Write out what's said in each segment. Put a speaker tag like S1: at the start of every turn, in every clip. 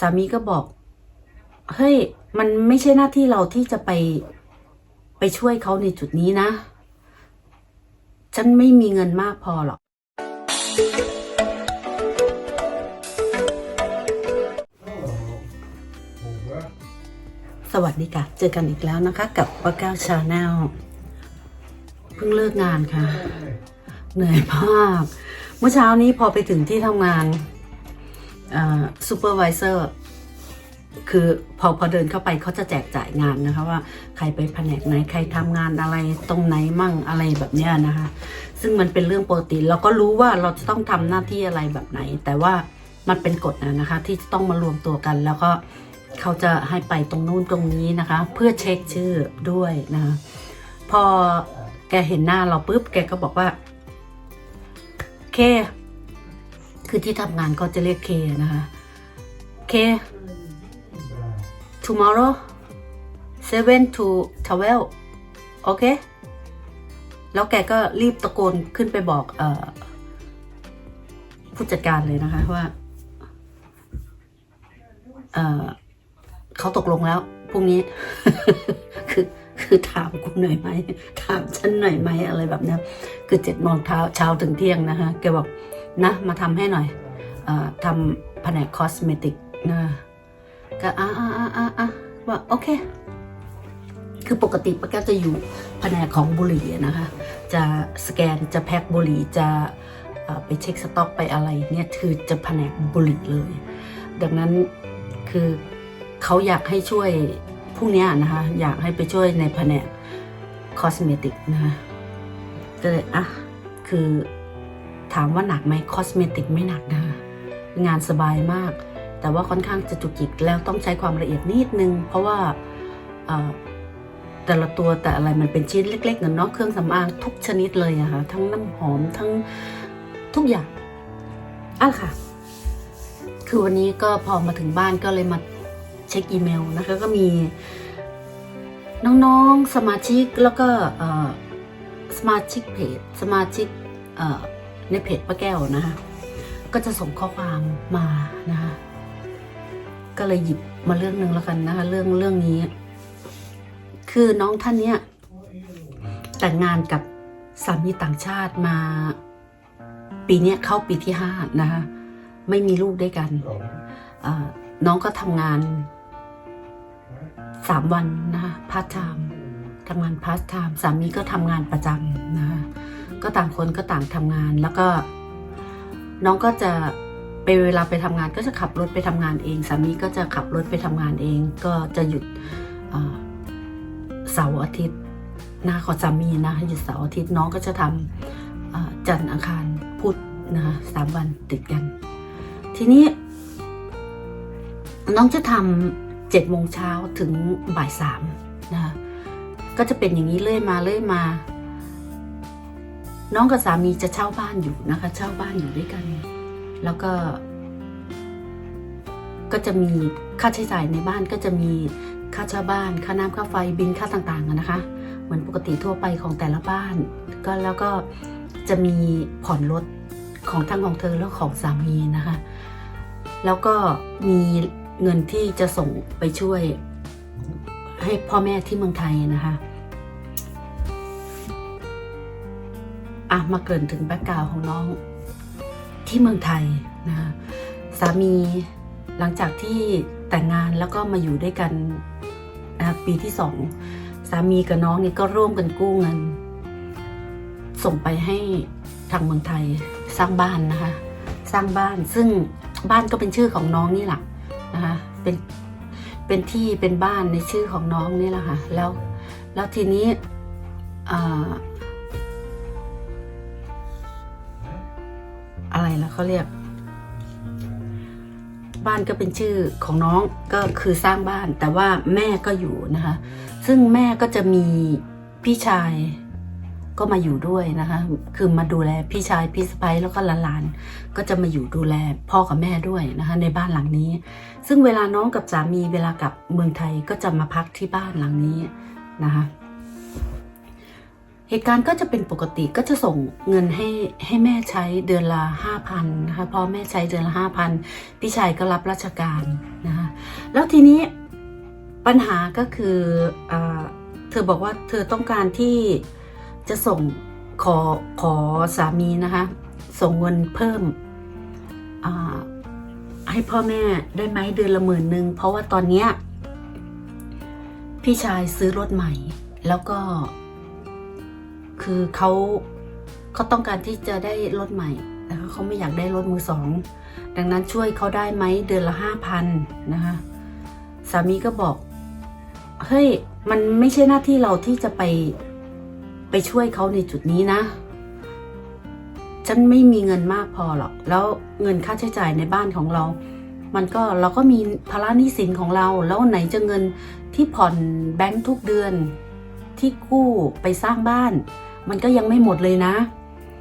S1: สามีก็บอก เฮ้ย มันไม่ใช่หน้าที่เราที่จะไปไปช่วยเขาในจุดนี้นะ ฉันไม่มีเงินมากพอหรอก สวัสดีค่ะ เจอกันอีกแล้วนะคะ กับป้าแก้วชาแนลเพิ่งเลิกงานค่ะ เหนื่อยมาก เมื่อเช้านี้พอไปถึงที่ทำงาน ซูเปอร์วิเซอร์คือพอพอเดินเข้าไปเขาจะแจกจ่ายงานนะคะว่าใครไปแผนกไหนใครทำงานอะไรตรงไหนมั่งอะไรแบบเนี้ยนะคะ ซึ่งมันเป็นเรื่องปกติเราก็รู้ว่าเราจะต้องทำหน้าที่อะไรแบบไหน แต่ว่ามันเป็นกฎนะนะคะ ที่จะต้องมารวมตัวกัน แล้วก็เขาจะให้ไปตรงนู้นตรงนี้นะคะ เพื่อเช็คชื่อด้วยนะคะพอแกเห็นหน้าเราปุ๊บแกก็บอกว่าเค คือที่ทำงานก็จะเรียกเคนะคะเค tomorrow seven to twelve โอเค แล้วแกก็รีบตะโกนขึ้นไปบอกเออผู้จัดการเลยนะคะว่าเออเขาตกลงแล้วพรุ่งนี้ คือคือถามกูหน่อยไหม ถามฉันหน่อยไหมอะไรแบบนี้คือเจ็ดโมงเช้าเช้าถึงเที่ยงนะคะแกบอก นะมาทำให้หน่อยอทำแผนกคอสเมติกนะก็อ่าอ่าอ่าอ่าอ่าว่าโอเค คือปกติป้าแก้วจะอยู่แผนกของบุหรี่นะคะ จะสแกนจะแพ็คบุหรี่จะไปเช็คสต็อกไปอะไรเนี่ยคือจะแผนกบุหรี่เลย ดังนั้นคือเขาอยากให้ช่วยพวกนี้นะคะ อยากให้ไปช่วยในแผนกคอสเมติกนะคะก็เลยอะคือ ถามว่าหนักไหมคอสเมติกไม่หนักนะคะงานสบายมาก แต่ว่าค่อนข้างจะจุกจิกแล้วต้องใช้ความละเอียดนิดนึง เพราะว่าเอ่อแต่ละตัวแต่อะไรมันเป็นชิ้นเล็กๆเนาะเครื่องสำอางทุกชนิดเลยอะค่ะทั้งน้ำหอมทั้งทุกอย่างอะค่ะ คือวันนี้ก็พอมาถึงบ้านก็เลยมาเช็คอีเมลนะคะก็มีน้องๆสมาชิกแล้วก็เอ่อสมาชิกเพจสมาชิกเอ่อ ในเพจป้าแก้วนะคะก็จะส่งข้อความมานะคะก็เลยหยิบมาเรื่องหนึ่งแล้วกันนะคะเรื่องเรื่องนี้ คือน้องท่านเนี้ยแต่งงานกับสามีต่างชาติมา ปีเนี้ยเข้าปีที่ห้านะคะไม่มีลูกด้วยกันน้องก็ทำงานสามวันนะคะพาร์ทไทม์ทำงานพาร์ทไทม์สามีก็ทำงานประจำนะคะ ก็ต่างคนก็ต่างทำงาน แล้วก็ น้องก็จะไปเวลาไปทำงานก็จะขับรถไปทำงานเองสามีก็จะขับรถไปทำงานเอง ก็จะหยุดเสาร์อาทิตย์นะของสามีนะหยุดเสาร์อาทิตย์น้องก็จะทำเอ่อจันทร์อังคารพุธนะคะสามวันติดกัน ทีนี้ น้องจะทำเจ็ดโมงเช้าถึงบ่ายสามนะคะก็จะเป็นอย่างนี้เรื่อยมาเรื่อยมา น้องกับสามีจะเช่าบ้านอยู่นะคะ เช่าบ้านอยู่ด้วยกัน แล้วก็ ก็จะมีค่าใช้จ่ายในบ้านก็จะมีค่าเช่าบ้าน ค่าน้ำค่าไฟบินค่าต่างๆนะคะ เหมือนปกติทั่วไปของแต่ละบ้าน ก็แล้วก็จะมีผ่อนรถของทั้งของเธอแล้วของสามีนะคะ แล้วก็มีเงินที่จะส่งไปช่วยให้พ่อแม่ที่เมืองไทยนะคะ อะมาเกริ่นถึงแบ็กกราวของน้องที่เมืองไทยนะคะสามีหลังจากที่แต่งงานแล้วก็มาอยู่ด้วยกันนะคะปีที่สองสามีกับน้องนี่ก็ร่วมกันกู้เงิน ส่งไปให้ทางเมืองไทยสร้างบ้านนะคะ สร้างบ้านซึ่งบ้านก็เป็นชื่อของน้องนี่แหละนะคะเป็นเป็นที่เป็นบ้านในชื่อของน้องนี่แหละค่ะแล้วแล้วทีนี้ ล่ะเขาเรียก บ้านก็เป็นชื่อของน้องก็คือสร้างบ้าน แต่ว่าแม่ก็อยู่นะคะ ซึ่งแม่ก็จะมีพี่ชายก็มาอยู่ด้วยนะคะ คือมาดูแลพี่ชายพี่สะใภ้แล้วก็หลานๆ ก็จะมาอยู่ดูแลพ่อกับแม่ด้วยนะคะ ในบ้านหลังนี้ ซึ่งเวลาน้องกับสามีเวลากลับเมืองไทยก็จะมาพักที่บ้านหลังนี้นะคะ เหตุการณ์ก็จะเป็นปกติก็จะส่งเงินให้ให้แม่ใช้เดือนละห้าพันนะคะพ่อแม่ใช้เดือนละห้าพันพี่ชายก็รับราชการนะคะแล้วทีนี้ปัญหาก็คืออเธอบอกว่าเธอต้องการที่จะส่งขอขอสามีนะคะส่งเงินเพิ่มให้พ่อแม่ได้ไหมเดือนละหมื่นหนึ่งเพราะว่าตอนเนี้ยพี่ชายซื้อรถใหม่ แล้วก็ คือเขาเขาต้องการที่จะได้รถใหม่นะคะเขาไม่อยากได้รถมือสอง ดังนั้นช่วยเขาได้ไหมเดือนละห้าพันนะคะสามีก็บอกเฮ้ยมันไม่ใช่หน้าที่เราที่จะไปไปช่วยเขาในจุดนี้นะ ฉันไม่มีเงินมากพอหรอก แล้วเงินค่าใช้จ่ายในบ้านของเรา มันก็เราก็มีภาระหนี้สินของเรา แล้วไหนจะเงินที่ผ่อนแบงค์ทุกเดือนที่กู้ไปสร้างบ้าน มันก็ยังไม่หมดเลยนะ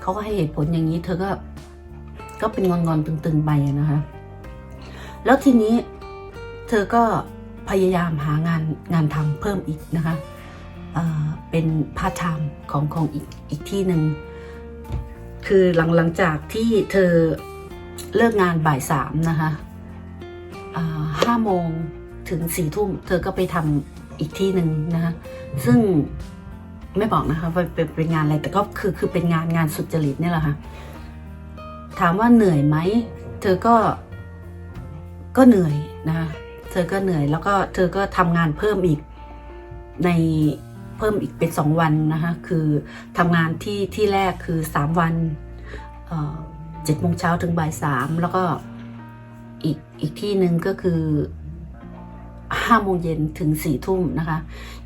S1: เขาก็ให้เหตุผลอย่างนี้ เธอก็ ก็เป็นงอนๆตึงๆไปนะคะ แล้วทีนี้เธอก็พยายามหางานงานทำเพิ่มอีกนะคะเเป็นพาร์ทไทม์ของของอีกอีกที่หนึ่ง คือหลังหลังจากที่เธอเลิกงานบ่ายสามนะคะห้าโมงถึงสี่ทุ่ม เธอก็ไปทำอีกที่หนึ่งนะคะซึ่ง ไม่บอกนะคะว่าเป็นเป็นงานอะไรแต่ก็คือคือเป็นงานงานสุจริตเนี่ยแหละค่ะ ถามว่าเหนื่อยไหมเธอก็ก็เหนื่อยนะคะเธอก็เหนื่อยแล้วก็เธอก็ทำงานเพิ่มอีกในเพิ่มอีกเป็นสองวันนะคะคือทำงานที่ที่แรกคือสามวันเจ็ดโมงเช้าถึงบ่ายสามแล้วก็อีกอีกที่หนึ่งก็คือ ห้าโมงเย็นถึงสี่ทุ่มนะคะ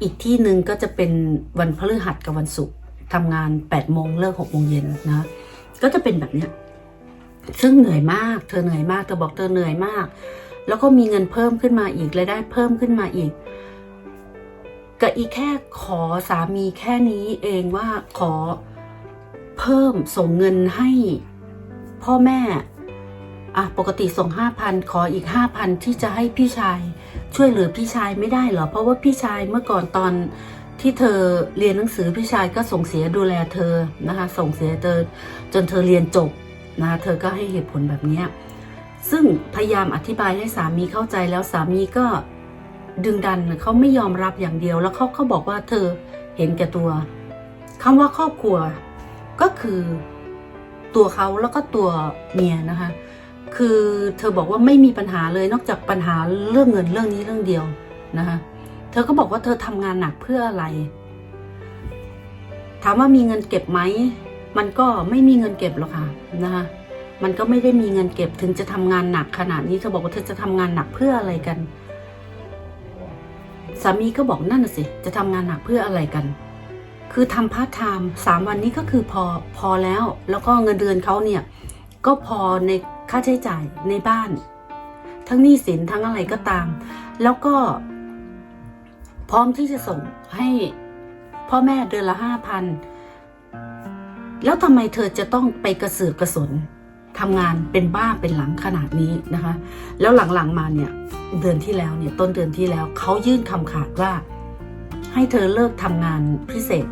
S1: อีกที่หนึ่งก็จะเป็นวันพฤหัสกับวันศุกร์ทำงานแปดโมงเลิกหกโมงเย็นนะ ก็จะเป็นแบบเนี้ยซึ่งเหนื่อยมาก เธอเหนื่อยมาก เธอบอกเธอเหนื่อยมาก แล้วก็มีเงินเพิ่มขึ้นมาอีกรายได้เพิ่มขึ้นมาอีกก็อีกแค่ขอสามีแค่นี้เองว่าขอเพิ่มส่งเงินให้พ่อแม่ อะปกติส่งห้าพันขออีกห้าพันที่จะให้พี่ชาย ช่วยเหลือพี่ชายไม่ได้เหรอ เพราะว่าพี่ชายเมื่อก่อนตอนที่เธอเรียนหนังสือพี่ชายก็ส่งเสียดูแลเธอนะคะ ส่งเสียเธอจนเธอเรียนจบนะเธอก็ให้เหตุผลแบบนี้ซึ่งพยายามอธิบายให้สามีเข้าใจแล้วสามีก็ดึงดันเขาไม่ยอมรับอย่างเดียว แล้วเขาเขาบอกว่าเธอเห็นแก่ตัวคำว่าครอบครัวก็คือตัวเขาแล้วก็ตัวเมียนะคะ คือเธอบอกว่าไม่มีปัญหาเลยนอกจากปัญหาเรื่องเงินเรื่องนี้เรื่องเดียวนะคะเธอก็บอกว่าเธอทำงานหนักเพื่ออะไร ถามว่ามีเงินเก็บไหมมันก็ไม่มีเงินเก็บหรอกค่ะนะคะมันก็ไม่ได้มีเงินเก็บถึงจะทำงานหนักขนาดนี้เธอบอกว่าเธอจะทำงานหนักเพื่ออะไรกันสามีก็บอกนั่นน่ะสิ จะทำงานหนักเพื่ออะไรกัน คือทำพาร์ทไทม์สามวันนี้ก็คือพอพอแล้ว แล้วก็เงินเดือนเขาเนี่ย ก็พอใน ค่าใช้จ่ายในบ้าน ทั้งหนี้สินทั้งอะไรก็ตาม แล้วก็ พร้อมที่จะส่งให้พ่อแม่เดือนละห้าพันแล้วทำไมเธอจะต้องไปกระเสือกกระสนทำงานเป็นบ้าเป็นหลังขนาดนี้นะคะ แล้วหลังๆมาเนี่ยเดือนที่แล้วเนี่ยต้นเดือนที่แล้วเขายื่นคำขาดว่า ให้เธอเลิกทำงานพิเศษ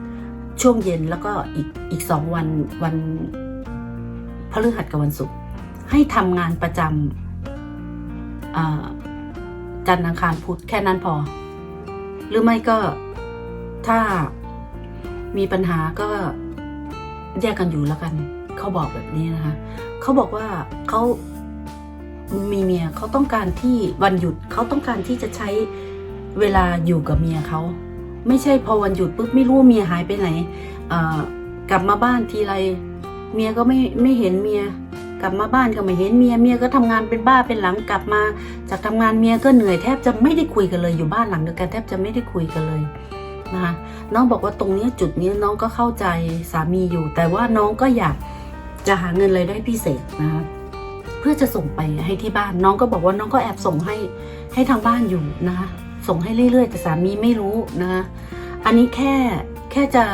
S1: ช่วงเย็นแล้วก็อีกอีกสองวันวันพฤหัสกับวันศุกร์ ให้ทำงานประจำจันทร์อังคารพุธแค่นั้นพอ หรือไม่ก็ถ้ามีปัญหาก็แยกกันอยู่แล้วกัน เขาบอกแบบนี้นะคะเขาบอกว่าเขามีเมียเขาต้องการที่วันหยุดเขาต้องการที่จะใช้เวลาอยู่กับเมียเขาไม่ใช่พอวันหยุดปุ๊บไม่รู้เมียหายไปไหนกลับมาบ้านทีไรเมียก็ไม่ไม่เห็นเมีย กลับมาบ้านก็ไม่เห็นเมียเมียก็ทำงานเป็นบ้าเป็นหลังกลับมา จากทำงานเมียก็เหนื่อยแทบจะไม่ได้คุยกันเลยอยู่บ้านหลังเดียวกันแทบจะไม่ได้คุยกันเลยนะคะน้องบอกว่าตรงนี้จุดนี้น้องก็เข้าใจสามีอยู่ แต่ว่าน้องก็อยากจะหาเงินรายได้พิเศษนะคะเพื่อจะส่งไปให้ที่บ้านน้องก็บอกว่าน้องก็แอบส่งให้ให้ทางบ้านอยู่นะคะส่งให้เรื่อยๆ แต่สามีไม่รู้นะคะอันนี้แค่แค่จะ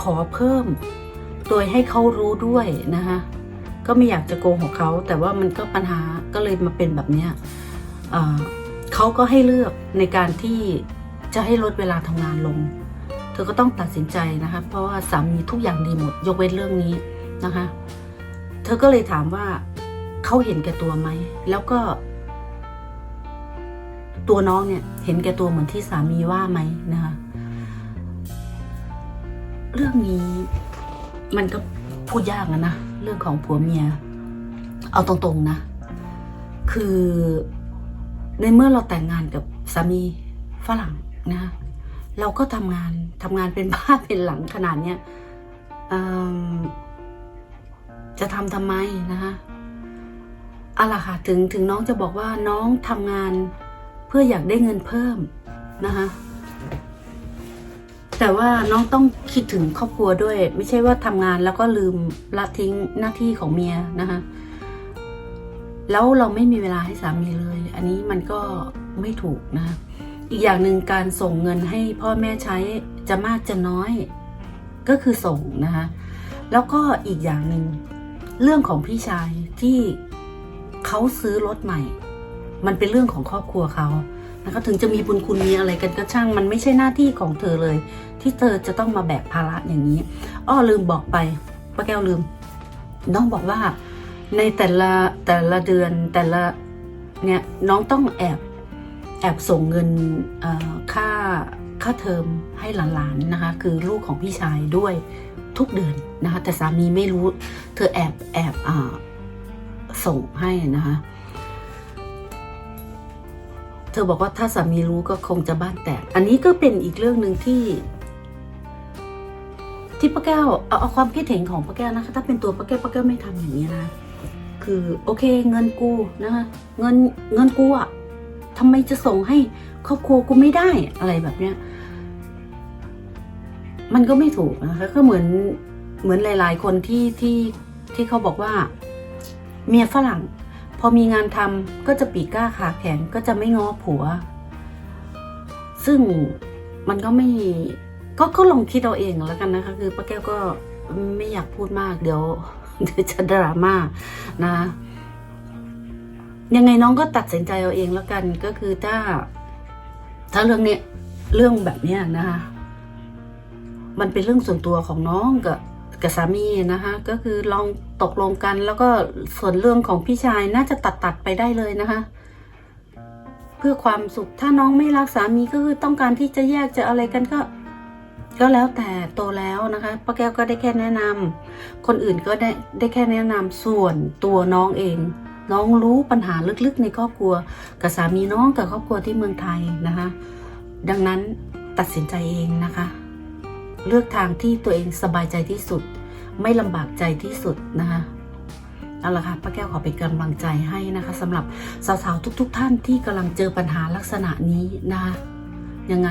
S1: ขอเพิ่ม โดยให้เขารู้ด้วยนะคะ ก็ไม่อยากจะโกหกเขา แต่ว่ามันก็ปัญหาก็เลยมาเป็นแบบเนี้ยเขาก็ให้เลือกในการที่จะให้ลดเวลาทำงานลง เธอก็ต้องตัดสินใจนะคะ เพราะว่าสามีทุกอย่างดีหมด ยกเว้นเรื่องนี้นะคะ เธอก็เลยถามว่าเขาเห็นแก่ตัวไหม แล้วก็ ตัวน้องเนี่ย เห็นแก่ตัวเหมือนที่สามีว่าไหมนะคะ เรื่องนี้มันก็ พูดยากนะนะเรื่องของผัวเมีย เอาตรงๆนะ คือ ในเมื่อเราแต่งงานกับสามีฝรั่งนะเราก็ทำงานทำงานเป็นบ้านเป็นหลังขนาดเนี้ยจะทำทำไมนะคะอาล่ะค่ะถึงถึงน้องจะบอกว่าน้องทำงานเพื่ออยากได้เงินเพิ่มนะคะ แต่ว่าน้องต้องคิดถึงครอบครัวด้วย ไม่ใช่ว่าทำงานแล้วก็ลืมละทิ้งหน้าที่ของเมียนะคะ แล้วเราไม่มีเวลาให้สามีเลย อันนี้มันก็ไม่ถูกนะคะอีกอย่างหนึ่งการส่งเงินให้พ่อแม่ใช้จะมากจะน้อยก็คือส่งนะคะ แล้วก็อีกอย่างหนึ่งเรื่องของพี่ชายที่เขาซื้อรถใหม่ มันเป็นเรื่องของครอบครัวเขา นะคะถึงจะมีบุญคุณมีอะไรกันก็ช่างมันไม่ใช่หน้าที่ของเธอเลย ที่เธอจะต้องมาแบกภาระอย่างนี้อ้อลืมบอกไปป้าแก้วลืม น้องบอกว่าในแต่ละแต่ละเดือนแต่ละเนี่ยน้องต้องแอบแอบส่งเงินค่าค่าเทอมให้หลานๆนะคะ คือลูกของพี่ชายด้วยทุกเดือนนะคะ แต่สามีไม่รู้ เธอแอบแอบอส่งให้นะคะ เธอบอกว่าถ้าสามีรู้ก็คงจะบ้านแตก อันนี้ก็เป็นอีกเรื่องหนึ่งที่ ที่ป้าแก้วเอาเอาความคิดเห็นของป้าแก้วนะคะ ถ้าเป็นตัวป้าแก้วป้าแก้วไม่ทำอย่างนี้นะ คือโอเคเงินกูนะคะเงินเงินกูอะทำไมจะส่งให้ครอบครัวกูไม่ได้อะไรแบบเนี้ย มันก็ไม่ถูกนะคะก็เหมือนเหมือนหลาย ๆ คนที่ที่ที่เขาบอกว่า เมียฝรั่ง พอมีงานทำก็จะปีกกล้าขาแข็งก็จะไม่ง้อผัว ซึ่งมันก็ไม่ก็ก็ลองคิดเอาเองแล้วกันนะคะ คือป้าแก้วก็ไม่อยากพูดมาก เดี๋ยวเดี๋ยวจะดราม่านะยังไงน้องก็ตัดสินใจเอาเองแล้วกันก็คือถ้า ถ้าเรื่องเนี้ยเรื่องแบบเนี้ยนะคะ มันเป็นเรื่องส่วนตัวของน้องกับ กับสามีนะคะ ก็คือลองตกลงกัน แล้วก็ส่วนเรื่องของพี่ชายน่าจะตัดตัดไปได้เลยนะคะ เพื่อความสุขถ้าน้องไม่รักสามีก็คือต้องการที่จะแยกจะอะไรกันก็ ก็แล้วแต่โตแล้วนะคะป้าแก้วก็ได้แค่แนะนำคนอื่นก็ได้ได้แค่แนะนำส่วนตัวน้องเอง น้องรู้ปัญหาลึกๆในครอบครัว กับสามีน้องกับครอบครัวที่เมืองไทยนะคะ ดังนั้นตัดสินใจเองนะคะ เลือกทางที่ตัวเองสบายใจที่สุด ไม่ลำบากใจที่สุดนะคะเอาละค่ะป้าแก้วขอเป็นกำลังใจให้นะคะสำหรับสาวๆทุกๆท่านที่กำลังเจอปัญหาลักษณะนี้นะคะยังไง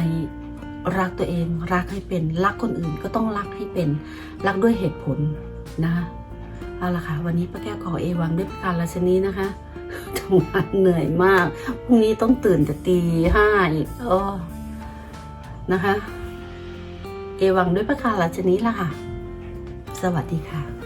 S1: รักตัวเองรักให้เป็นรักคนอื่นก็ต้องรักให้เป็น รักด้วยเหตุผลนะคะเอาละค่ะ วันนี้ป้าแก้วขอเอวังด้วยประการราชนีนะคะทำงานเหนื่อยมากพรุ่งนี้ต้องตื่นแต่ตีห้าอีกโอ้นะคะ เอวังด้วยพระคารราชนีละค่ะ สวัสดีค่ะ